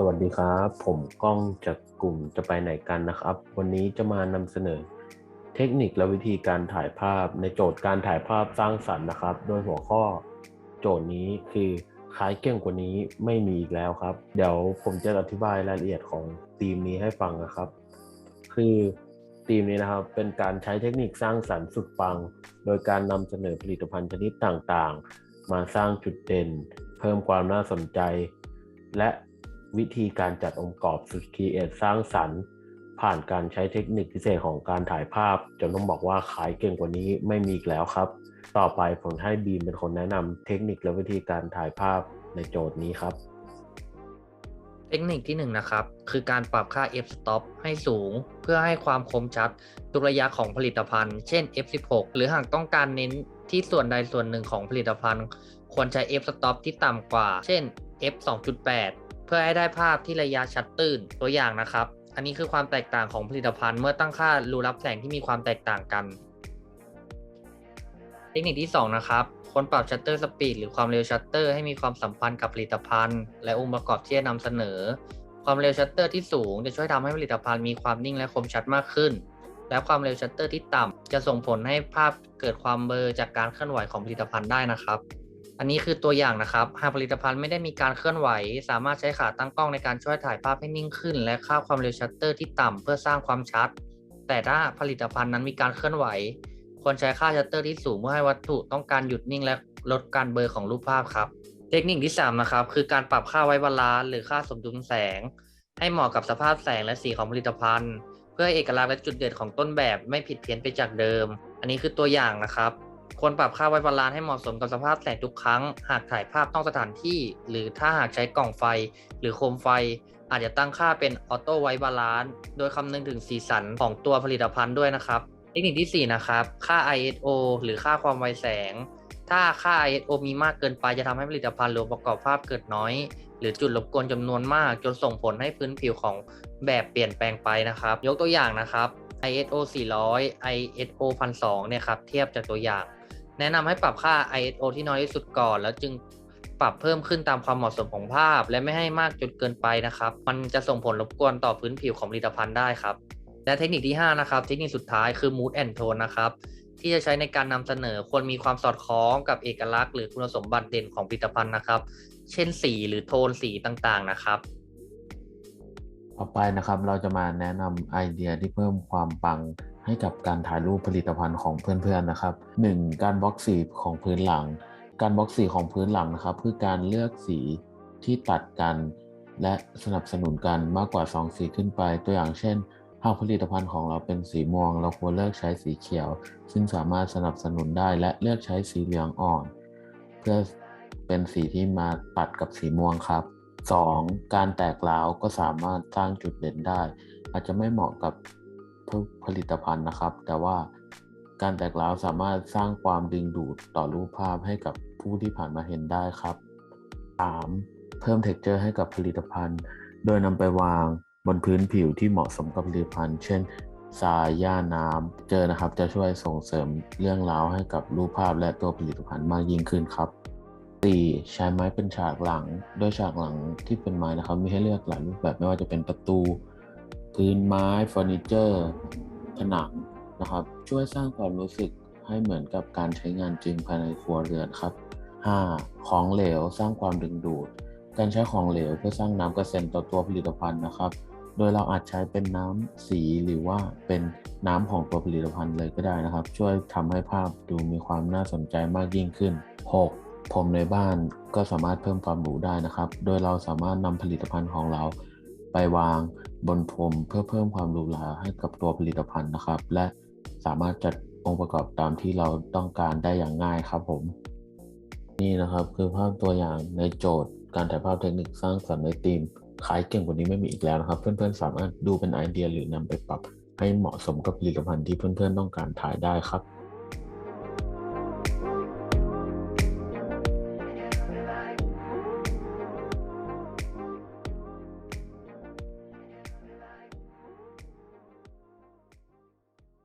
สวัสดีครับ ผมก้องจากกลุ่มจะไปไหนกันนะครับ วันนี้จะมานำเสนอ เทคนิคและวิธีการถ่ายภาพในโจทย์การถ่ายภาพสร้างสรรค์นะครับ โดยหัวข้อโจทย์นี้คือขายเก่งกว่านี้ไม่มีอีกแล้วครับ เดี๋ยวผมจะอธิบายรายละเอียดของธีมนี้ให้ฟังนะครับ คือธีมนี้นะครับเป็นการใช้เทคนิคสร้างสรรค์สุดปัง โดยการนำเสนอผลิตภัณฑ์ชนิดต่างๆ มาสร้างจุดเด่น เพิ่มความน่าสนใจ และ วิธีการจัดองค์ประกอบสุดคีเอทสร้างสรรค์ผ่านการใช้เทคนิคพิเศษของการถ่ายภาพ จนต้องบอกว่าขายเก่งกว่านี้ไม่มีอีกแล้วครับ ต่อไปผมให้บีมเป็นคนแนะนำเทคนิคและวิธีการถ่ายภาพในโจทย์นี้ครับ เทคนิคที่1นงนะครับ คือการปรับค่า f stop ให้สูง เพื่อให้ความคมชัดทุระยะของผลิตภัณฑ์ เช่น f 16หรือหากต้องการเน้นที่ส่วนใดส่วนหนึ่งของผลิตภัณฑ์ ควรใช้ f stop ที่ต่ำกว่า เช่น f 2.8 เพื่อให้ได้ภาพที่ระยะชัดตื้นตัวอย่างนะครับ อันนี้คือความแตกต่างของผลิตภัณฑ์เมื่อตั้งค่ารูรับแสงที่มีความแตกต่างกัน เทคนิคที่ 2 นะครับควรปรับชัตเตอร์สปีดหรือความเร็วชัตเตอร์ให้มีความสัมพันธ์กับผลิตภัณฑ์ และองค์ประกอบที่จะนำเสนอ ความเร็วชัตเตอร์ที่สูงจะช่วยทำให้ผลิตภัณฑ์มีความนิ่งและคมชัดมากขึ้น และความเร็วชัตเตอร์ที่ต่ำจะส่งผลให้ภาพเกิดความเบลอจากการเคลื่อนไหวของผลิตภัณฑ์ได้นะครับ อันนี้คือตัวอย่างนะครับ หากผลิตภัณฑ์ไม่ได้มีการเคลื่อนไหว สามารถใช้ขาตั้งกล้องในการช่วยถ่ายภาพให้นิ่งขึ้น และค่าความเร็วชัตเตอร์ที่ต่ำเพื่อสร้างความชัด แต่ถ้าผลิตภัณฑ์นั้นมีการเคลื่อนไหว ควรใช้ค่าชัตเตอร์ที่สูงเพื่อให้วัตถุต้องการหยุดนิ่งและลดการเบลอของรูปภาพครับ เทคนิคที่3นะครับคือการปรับค่าไว้บาลานซ์หรือค่าสมดุลแสง ให้เหมาะกับสภาพแสงและสีของผลิตภัณฑ์ เพื่อเอกลักษณ์และจุดเด่นของต้นแบบไม่ผิดเพี้ยนไปจากเดิม อันนี้คือตัวอย่างนะครับ ควรปรับค่าไว้บาลานซ์ให้เหมาะสมกับสภาพแสงทุกครั้ง หากถ่ายภาพนอกสถานที่ หรือถ้าหากใช้กล่องไฟ หรือโคมไฟ อาจจะตั้งค่าเป็นออโต้ไว้บาลานซ์โดยคำนึงถึงสีสันของตัวผลิตภัณฑ์ด้วยนะครับ เทคนิคที่ 4 นะครับ ค่า ISO หรือค่าความไวแสง ถ้าค่า ISO มีมากเกินไปจะทำให้ผลิตภัณฑ์รวมประกอบภาพเกิดน้อย หรือจุดรบกวนจำนวนมาก จนส่งผลให้พื้นผิวของแบบเปลี่ยนแปลงไปนะครับ ยกตัวอย่างนะครับ ISO 400 ISO 1002เนี่ยครับเทียบจากตัวอย่าง แนะนำให้ปรับค่า ISO ที่น้อยที่สุดก่อน แล้วจึงปรับเพิ่มขึ้นตามความเหมาะสมของภาพ และไม่ให้มากจนเกินไปนะครับ มันจะส่งผลรบกวนต่อพื้นผิวของผลิตภัณฑ์ได้ครับ และเทคนิคที่ 5 นะครับ เทคนิคสุดท้ายคือ mood and tone นะครับที่จะใช้ในการนำเสนอควรมีความสอดคล้องกับเอกลักษณ์หรือคุณสมบัติเด่นของผลิตภัณฑ์นะครับ เช่นสีหรือโทนสีต่างๆนะครับ ต่อไปนะครับเราจะมาแนะนำไอเดียที่เพิ่มความปังให้กับการถ่ายรูปผลิตภัณฑ์ของเพื่อนๆนะครับ 1. การบล็อกสีของพื้นหลัง การบล็อกสีของพื้นหลังนะครับคือการเลือกสีที่ตัดกัน และสนับสนุนกันมากกว่า 2 สีขึ้นไป ตัวอย่างเช่นหากผลิตภัณฑ์ของเราเป็นสีม่วง เราควรเลือกใช้สีเขียว ซึ่งสามารถสนับสนุนได้และเลือกใช้สีเหลืองอ่อน เพื่อเป็นสีที่มาตัดกับสีม่วงครับ 2. การแตกร้าวก็สามารถสร้างจุดเด่นได้ อาจจะไม่เหมาะกับทุกผลิตภัณฑ์นะครับ แต่ว่าการแตกร้าวสามารถสร้างความดึงดูดต่อรูปภาพให้กับผู้ที่ผ่านมาเห็นได้ครับ 3. เพิ่มเท็กเจอร์ให้กับผลิตภัณฑ์ โดยนำไปวางบนพื้นผิวที่เหมาะสมกับผลิตภัณฑ์ เช่นทรายหญ้าน้ำเจอนะครับ จะช่วยส่งเสริมเรื่องราวให้กับรูปภาพและตัวผลิตภัณฑ์มากยิ่งขึ้นครับ 4. ใช้ไม้เป็นฉากหลัง โดยฉากหลังที่เป็นไม้นะครับ มีให้เลือกหลายรูปแบบไม่ว่าจะเป็นประตู พื้นไม้เฟอร์นิเจอร์ผนังนะครับ ช่วยสร้างความรู้สึกให้เหมือนกับการใช้งานจริงภายในครัวเรือนครับ 5. ของเหลวสร้างความดึงดูด การใช้ของเหลวเพื่อสร้างน้ำกระเซ็นต่อตัวผลิตภัณฑ์นะครับ โดยเราอาจใช้เป็นน้ำสีหรือว่าเป็นน้ำของตัวผลิตภัณฑ์เลยก็ได้นะครับ ช่วยทำให้ภาพดูมีความน่าสนใจมากยิ่งขึ้น 6. ผมในบ้านก็สามารถเพิ่มความหรูได้นะครับ โดยเราสามารถนำผลิตภัณฑ์ของเรา ไปวางบนพรมเพื่อเพิ่มความหรูหราให้กับตัวผลิตภัณฑ์นะครับ และสามารถจัดองค์ประกอบตามที่เราต้องการได้อย่างง่ายครับผม นี่นะครับคือภาพตัวอย่างในโจทย์ การถ่ายภาพเทคนิคสร้างสรรค์ในทีมขายเก่งกว่านี้ไม่มีอีกแล้วนะครับ เพื่อนๆสามารถดูเป็นไอเดียหรือนำไปปรับให้เหมาะสมกับผลิตภัณฑ์ที่เพื่อนๆต้องการถ่ายได้ครับ